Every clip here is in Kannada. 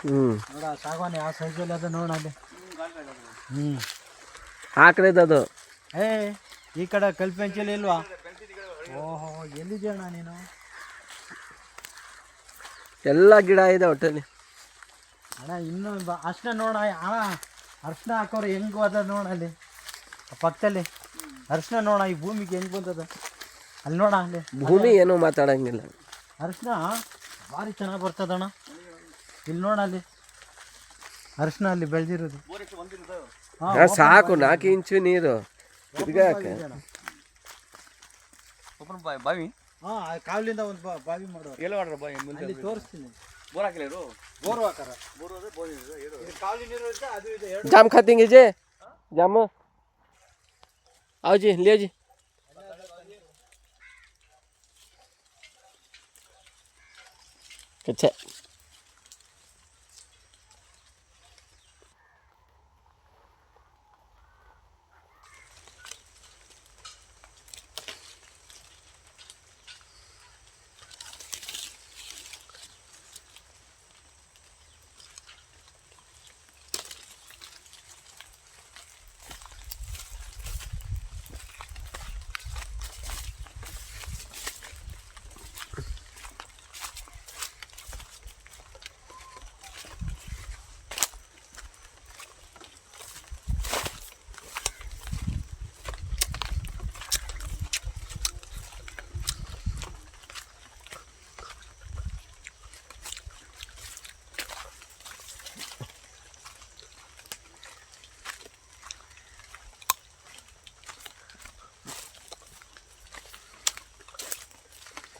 ಹ್ಞೂ ನೋಡ ಸಾಗವಾನಿ ಯಾವ ಸೈಜಲ್ಲಿ ಅದ ನೋಡ ಅಲ್ಲಿ. ಹ್ಞೂ ಆಕಳಿದ್ದು ಅದು. ಏ ಈ ಕಡೆ ಕಲ್ ಪೆಂಚಲ್ಲಿ ಇಲ್ವಾ? ಓಹೋ ಎಲ್ಲಿದ್ಯಣ್ಣ ನೀನು? ಎಲ್ಲ ಗಿಡ ಇದೆ ಒಟ್ಟಲ್ಲಿ. ಅಣ್ಣ ಇನ್ನು ಅರ್ಶಿನ ನೋಡ ಅಣ್ಣ ಅರ್ಶಿನ ಹಾಕೋರು ಹೆಂಗ್ ಅದ ನೋಡ ಅಲ್ಲಿ. ಪಕ್ಕದಲ್ಲಿ. ಅರ್ಶಿನ ನೋಡ ಈ ಭೂಮಿಗೆ ಹೆಂಗ್ ಬಂದದ. ಅಲ್ಲಿ ನೋಡ ಅಲ್ಲಿ. ಭೂಮಿ ಏನು ಮಾತಾಡಂಗಿಲ್ಲ. ಅರ್ಶಿನ ಭಾರಿ ಚೆನ್ನಾಗಿ ಬರ್ತದಣ್ಣ ಇಲ್ಲಿ ನೋಡ ಅಲ್ಲಿ. ಅರ್ಶಿನ ಅಲ್ಲಿ ಬೆಳೆದಿರೋದು. ಹಾ, ಸಾಕು ನಾಲ್ಕು ಇಂಚು ನೀರು. ತಿರ್ಗಾಕ. ಓಪನ್ ಬಾಯ್ ಬಾವಿ ಹಾಂ ಕಾವಲಿಂದ ಒಂದು ಬಾವಿ ಮಾಡುವ ಎಲ್ಲ ಮಾಡ್ರ ಬಾವಿ ಮುಂದೆ ಅಲ್ಲಿ ತೋರಿಸ್ತೀನಿ ಬೋರ್ ಹಾಕಿಲ್ಲ ಬೋರ್ ಹಾಕಾರ ಬೋರ್ ಹೋದ್ರೆ ಬೋರ್ ಇದೆ ಏನು ಇದು ಕಾವಲಿ ನೀರು ಇರುತ್ತೆ ಅದು ಇದೆ ಎರಡು ಜಾಮ್ खातेंगे जे जाम आओ जी ले जी अच्छा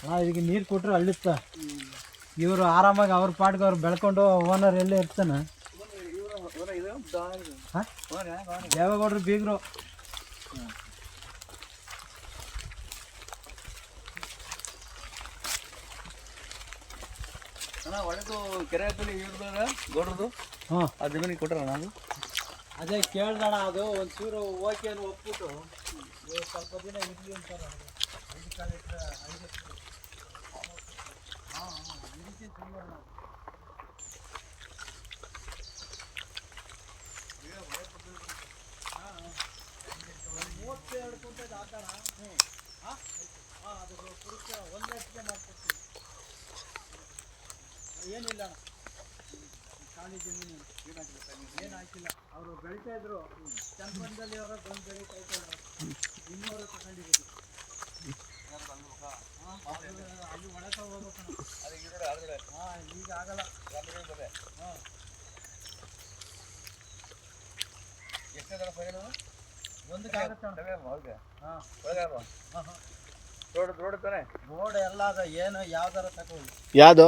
ಅಣ್ಣ ಇದಕ್ಕೆ ನೀರು ಕೊಟ್ರೆ ಅಳ್ಳುತ್ತ? ಇವರು ಆರಾಮಾಗಿ ಅವ್ರ ಪಾಟ್ಗೆ ಅವ್ರು ಬೆಳ್ಕೊಂಡು ಓನರ್ ಎಲ್ಲೇ ಇರ್ತಾನ? ಇದು ಹಾ? ದೇವೇಗೌಡರು ಬೀಗರು. ಅಣ್ಣ ಒಳಗೂ ಕೆರೆ ಹತ್ತಲ್ಲಿ ಗೌಡ್ರದು? ಹ್ಞೂ ಆ ಜಮೀನಿಗೆ ಕೊಟ್ರ ನಾನು ಅದೇ ಕೇಳ್ದಣ ಅದು ಒಂಚೂರು ಓಕೆ ಅಂತ ಒಪ್ಬಿಟ್ಟು ಸ್ವಲ್ಪ ದಿನ ಇರಲಿ ಅಂತಾರ ಐದು ಕಾಲ ಇಟ್ಟರೆ ಐದು ಹಾಂ ಹಾ. ಹಾ, ಹಾ. ಒಂದು ಮೂವತ್ತೆರಡು ಹಾಕೋಣ. ಹಾ? ಹಾಂ ಅದು ಪುರುಷ ಒಂದು ಲಕ್ಷಕ್ಕೆ ಏನಿಲ್ಲ ಜಮೀನು ಏನು ಹಾಕಿಲ್ಲ ಅವರು ಬೆಳಿತಾ ಇದ್ರು ಚಂದ್ರದಲ್ಲಿ ಅವರ ಬಂದು ಬೆಳೀತಾ ಇದ್ದಾರೆ ಇನ್ನೂರು ತಗೊಂಡಿದ್ದೀವಿ ಅಲ್ಲಿ ಒಣಕ ಹೋಗ್ಬೇಕು ಹಾಂ ಈಗ ಆಗಲ್ಲ ಹಾಂ ದರ ಹಾಂ ಒಳಗೆ ಆಗುತ್ತಣ್ಣ ಹಾಂ ರೋಡ್ ರೋಡ್ ತಾನೆ ರೋಡ್ ಅದ ಏನು ಯಾವ್ದಾರ ತಗೊಳ್ಳಿ ಯಾವುದು?